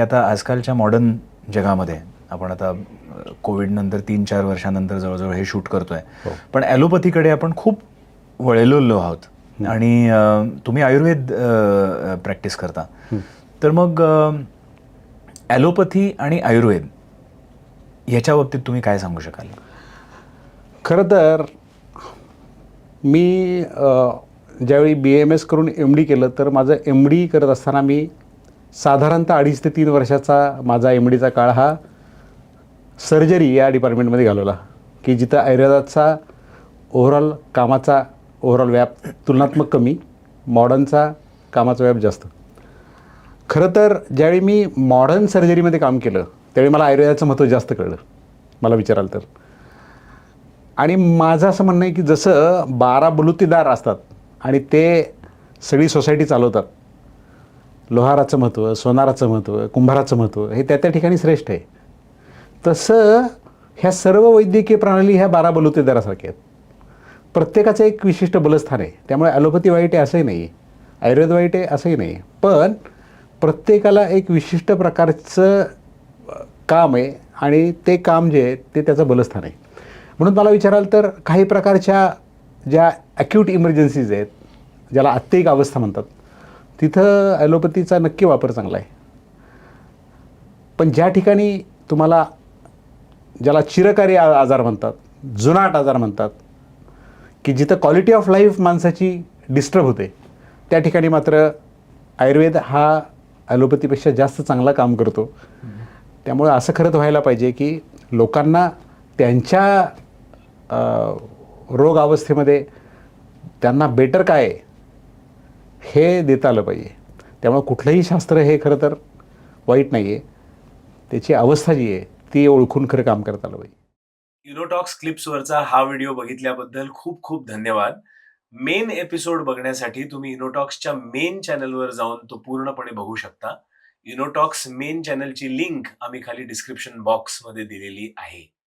आता आजकालच्या मॉडर्न जगामध्ये आपण आता कोविड नंतर तीन चार वर्षानंतर जवळजवळ हे शूट करतोय. हो. पण ॲलोपॅथीकडे आपण खूप वळलेलो आहोत. आणि तुम्ही आयुर्वेद प्रॅक्टिस करता. तर मग ॲलोपॅथी आणि आयुर्वेद ह्याच्या बाबतीत तुम्ही काय सांगू शकाल? खरं तर मी ज्यावेळी बी एम एस करून एम डी केलं तर माझं एम डी करत असताना मी साधारणतः अडीच ते तीन वर्षाचा माझा एम डीचा काळ हा सर्जरी या डिपार्टमेंटमध्ये घालवला की जिथं आयुर्वेदाचा ओव्हरऑल कामाचा ओव्हरऑल व्याप तुलनात्मक कमी मॉडर्नचा कामाचा व्याप जास्त. खरं तर ज्यावेळी मी मॉडर्न सर्जरीमध्ये काम केलं त्यावेळी मला आयुर्वेदाचं महत्त्व जास्त कळलं मला विचाराल तर. आणि माझं असं म्हणणं आहे की जसं बारा बलुतेदार असतात आणि ते सगळी सोसायटी चालवतात लोहाराचं महत्त्व सोनाराचं महत्त्व कुंभाराचं महत्त्व हे त्या त्या ठिकाणी श्रेष्ठ आहे. तसं ह्या सर्व वैद्यकीय प्रणाली ह्या बारा बलुतेदारासारख्या आहेत. प्रत्येकाचं एक विशिष्ट बलस्थान आहे. त्यामुळे ॲलोपॅथी वाईट आहे असंही नाही. आहे आयुर्वेद वाईट आहे असंही नाही. आहे पण प्रत्येकाला एक विशिष्ट प्रकारचं काम आहे आणि ते काम जे आहे ते त्याचं बलस्थान आहे. म्हणून मला विचाराल तर काही प्रकारच्या ज्या ॲक्यूट इमर्जन्सीज आहेत ज्याला आत्तिक अवस्था म्हणतात तिथं ॲलोपॅथीचा नक्की वापर चांगला आहे. पण ज्या ठिकाणी तुम्हाला ज्याला चिरकारी आ- आजार म्हणतात जुनाट आजार म्हणतात की जिथं क्वालिटी ऑफ लाईफ माणसाची डिस्टर्ब होते त्या ठिकाणी मात्र आयुर्वेद हा ॲलोपॅथीपेक्षा जास्त चांगला काम करतो. त्यामुळे असं खरंच व्हायला पाहिजे की लोकांना त्यांच्या रोग अवस्थेमध्ये त्यांना बेटर काय आहे? हे देता आलं पाहिजे. त्यामुळे कुठलंही शास्त्र हे खरं तर वाईट नाही आहे त्याची अवस्था जी आहे ती ओळखून खरं काम करता आलं पाहिजे. युनोटॉक्स क्लिप्सवरचा हा व्हिडिओ बघितल्याबद्दल खूप खूप धन्यवाद. मेन एपिसोड बघण्यासाठी तुम्ही युनोटॉक्सच्या मेन चॅनलवर जाऊन तो पूर्णपणे बघू शकता. युनोटॉक्स मेन चॅनलची लिंक आम्ही खाली डिस्क्रिप्शन बॉक्समध्ये दिलेली आहे.